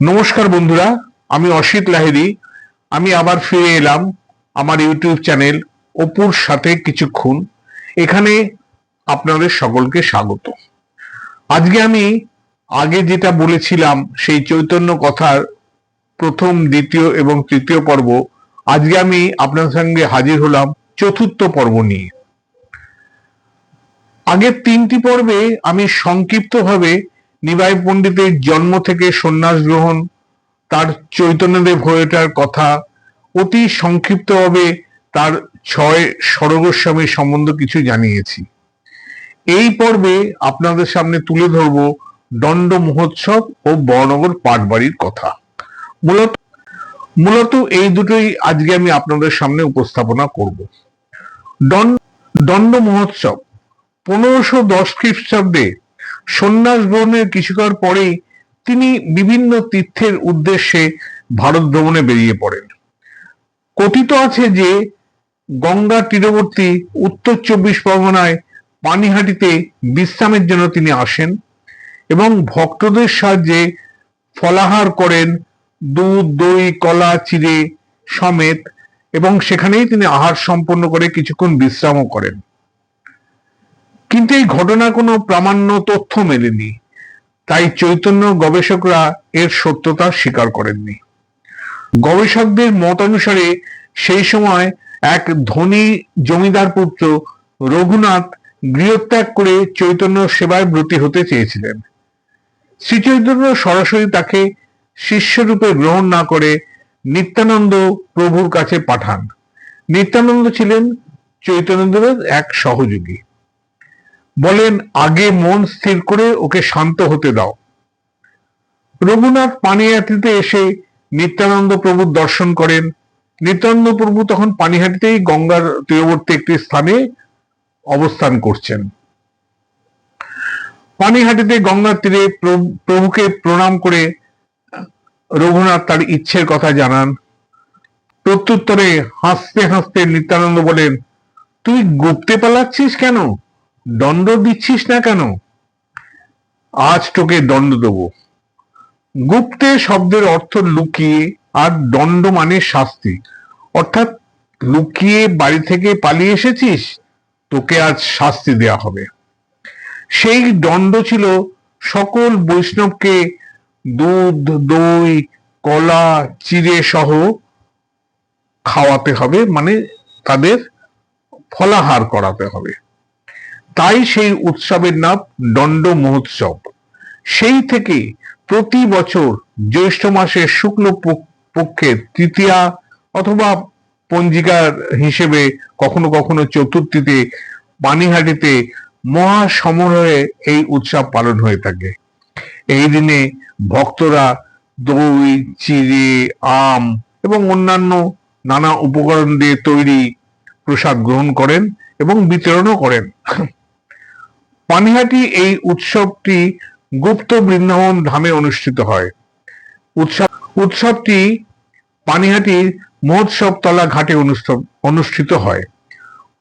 নমস্কার বন্ধুরা, আমি অসিত লাহিরি আমি আবার ফিরে এলাম আমার ইউটিউব চ্যানেল অপুর সাথে কিছুক্ষণ। এখানে আপনাদের সকলকে স্বাগত। আজকে আমি আগে যেটা বলেছিলাম, সেই চৈতন্য কথার প্রথম, দ্বিতীয় এবং তৃতীয় পর্ব, আজকে আমি আপনার সঙ্গে হাজির হলাম চতুর্থ পর্ব নিয়ে। আগের তিনটি পর্বে আমি সংক্ষিপ্তভাবে নিবাই পণ্ডিতের জন্ম থেকে সন্ন্যাস গ্রহণ, তার চৈতন্যদেব হয়ে ওঠার কথা, অতি সংক্ষিপ্তভাবে তার ছয় সরগোস্বামী সম্বন্ধ কিছু জানিয়েছি। এই পর্বে আপনাদের সামনে তুলে ধরব দণ্ড মহোৎসব ও বড়নগর পাটবাড়ির কথা। মূলত মূলত এই দুটোই আজকে আমি আপনাদের সামনে উপস্থাপনা করব। দণ্ড মহোৎসব পনেরোশো দশ খ্রিস্টাব্দে সন্ন্যাস গ্রহণের কিছুকাল পরেই তিনি বিভিন্ন তীর্থের উদ্দেশ্যে ভারত ভ্রমণে বেরিয়ে পড়েন। কথিত আছে যে, গঙ্গা তীরবর্তী উত্তর চব্বিশ পরগনায় পানিহাটিতে বিশ্রামের জন্য তিনি আসেন এবং ভক্তদের সাহায্যে ফলাহার করেন দুধ, দই, কলা, চিড়ে সমেত এবং সেখানেই তিনি আহার সম্পন্ন করে কিছুক্ষণ বিশ্রামও করেন। কিন্তু এই ঘটনার কোনো প্রামাণ্য তথ্য মেলেনি। তাই চৈতন্য গবেষকরা এর সত্যতা স্বীকার করেননি। গবেষকদের মত অনুসারে সেই সময় এক ধনী জমিদার পুত্র রঘুনাথ গৃহত্যাগ করে চৈতন্য সেবায় ব্রতী হতে চেয়েছিলেন। শ্রী চৈতন্য সরাসরি তাকে শিষ্যরূপে গ্রহণ না করে নিত্যানন্দ প্রভুর কাছে পাঠান। নিত্যানন্দ ছিলেন চৈতন্যদেবের এক সহযোগী। বলেন, আগে মন স্থির করে ওকে শান্ত হতে দাও। রঘুনাথ পানিহাটিতে এসে নিত্যানন্দ প্রভুর দর্শন করেন। নিত্যানন্দ প্রভু তখন পানিহাটিতেই গঙ্গার তীরবর্তী একটি স্থানে অবস্থান করছেন। পানিহাটিতে গঙ্গার তীরে প্রভুকে প্রণাম করে রঘুনাথ তার ইচ্ছের কথা জানান। প্রত্যুত্তরে হাসতে হাসতে নিত্যানন্দ বলেন, তুই গুপ্তে পালাচ্ছিস কেন? দণ্ড দিচ্ছিস না কেন? আজ তোকে দণ্ড দেব। গুপ্তে শব্দের অর্থ লুকিয়ে আর দণ্ড মানে শাস্তি। অর্থাৎ লুকিয়ে বাড়ি থেকে পালিয়ে এসেছিস, তোকে আজ শাস্তি দেয়া হবে। সেই দণ্ড ছিল সকল বৈষ্ণবকে দুধ, দই, কলা, চিড়ে সহ খাওয়াতে হবে মানে তাদের ফলাহার করাতে হবে। তাই সেই উৎসবের নাম দণ্ড মহোৎসব। সেই থেকে প্রতি বছর জ্যৈষ্ঠ মাসের শুক্ল পক্ষের তৃতীয়া অথবা পঞ্জিকার হিসেবে কখনো কখনো চতুর্থীতে পানিহাটিতে মহা এই উৎসব পালন হয়ে থাকে। এই দিনে ভক্তরা দই, চিড়ে, আম এবং অন্যান্য নানা উপকরণ দিয়ে তৈরি প্রসাদ গ্রহণ করেন এবং বিতরণও করেন। পানিহাটি এই উৎসবটি গুপ্ত বৃন্দাবন ধামে অনুষ্ঠিত হয়। উৎসব উৎসবটি পানিহাটির মহোৎসব তলা ঘাটে অনুষ্ঠিত হয়।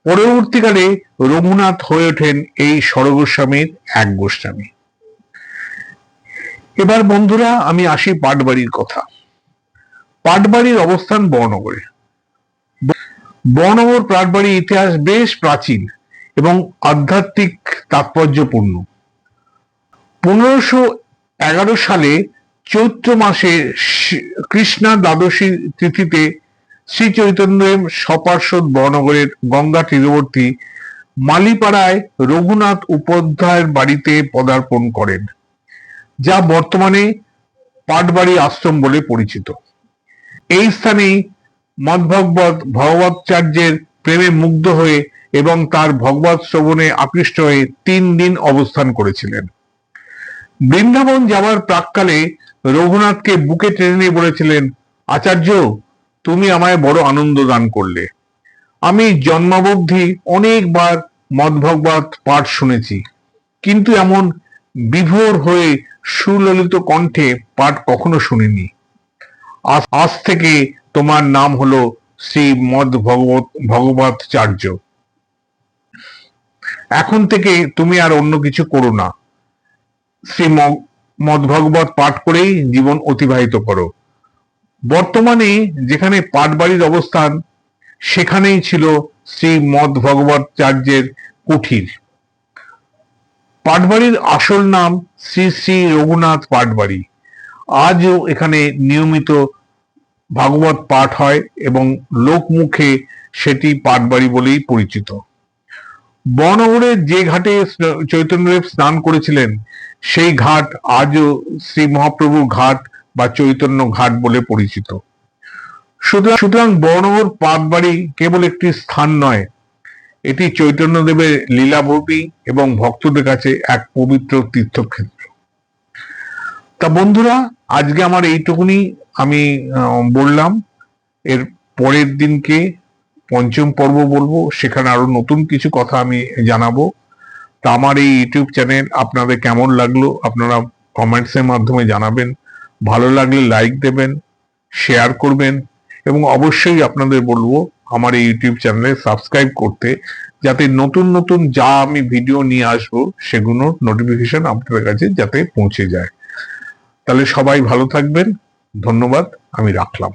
পরবর্তীকালে রঘুনাথ হয়ে ওঠেন এই সরগোস্বামীর এক গোস্বামী। এবার বন্ধুরা, আমি আসি পাটবাড়ির কথা। পাটবাড়ির অবস্থান বর্ণগরে বর্ণগর পাটবাড়ির ইতিহাস বেশ প্রাচীন। এবং আধ্যাত্মিক তাৎপর্যপূর্ণ। পনেরোশো এগারো সালে চৈত্র মাসে কৃষ্ণা দ্বাদশী তিথিতে শ্রী চৈতন্যদেব সপার্শ্বদ বর্ণগরের গঙ্গা তীরবর্তী মালিপাড়ায় রঘুনাথ উপাধ্যায়ের বাড়িতে পদার্পণ করেন, যা বর্তমানে পাটবাড়ি আশ্রম বলে পরিচিত। এই স্থানেই মদভগবত ভগবতাচার্যের প্রেমে মুগ্ধ হয়ে এবং তার ভগবত শ্রবণে আকৃষ্ট হয়ে তিন দিন অবস্থান করেছিলেন। বৃন্দাবন যাওয়ার প্রাককালে রঘুনাথকে বুকে টেনে নিয়ে বলেছিলেন, আচার্য, তুমি আমায় বড় আনন্দ দান করলে। আমি জন্মাবধি অনেকবার মদভগবত পাঠ শুনেছি, কিন্তু এমন বিভোর হয়ে সুললিত কণ্ঠে পাঠ কখনো শুনিনি। আজ থেকে তোমার নাম হলো শ্রী মদ ভগবত ভগবতাচার্য। এখন থেকে তুমি আর অন্য কিছু করো না। শ্রী মদ ভগবত পাঠ করেই জীবন অতিবাহিত করো। বর্তমানে যেখানে পাটবাড়ির অবস্থান, সেখানেই ছিল শ্রী মদ ভগবতাচার্যের কুঠির। পাটবাড়ির আসল নাম শ্রী শ্রী রঘুনাথ পাটবাড়ি। আজও এখানে নিয়মিত ভাগবত পাঠ হয় এবং লোকমুখে সেটি পাটবাড়ি বলেই পরিচিত। বনগরের যে ঘাটে চৈতন্যদেব স্নান করেছিলেন, সেই ঘাট আজও শ্রী মহাপ্রভুর ঘাট বা চৈতন্য ঘাট বলে পরিচিত। সুতরাং সুতরাং বর্ণগর পাটবাড়ি কেবল একটি স্থান নয়, এটি চৈতন্যদেবের লীলাভূমি এবং ভক্তদের কাছে এক পবিত্র তীর্থক্ষেত্র। তা বন্ধুরা, আজকে আমার এইটুকুনি আমি বললাম। এর পরের দিনকে পঞ্চম পর্ব বলব, সেখানে আরও নতুন কিছু কথা আমি জানাব। তা আমার এই ইউটিউব চ্যানেল আপনাদের কেমন লাগল, আপনারা কমেন্টস এর মাধ্যমে জানাবেন। ভালো লাগলে লাইক দেবেন শেয়ার করবেন, এবং অবশ্যই আপনাদের বলব, আমার এই ইউটিউব চ্যানেলে সাবস্ক্রাইব করতে, যাতে নতুন নতুন যা আমি ভিডিও নিয়ে আসব, সেগুলোর নোটিফিকেশন আপনাদের কাছে যাতে পৌঁছে যায়। তাহলে সবাই ভালো থাকবেন, ধন্যবাদ, আমি রাখলাম।